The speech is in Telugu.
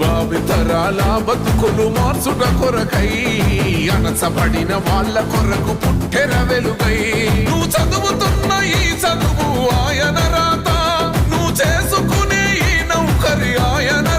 భావితరాల బతుకులు మార్చుట కొరకై అణచబడిన వాళ్ళ కొరకు పుట్టెర వెలుగై.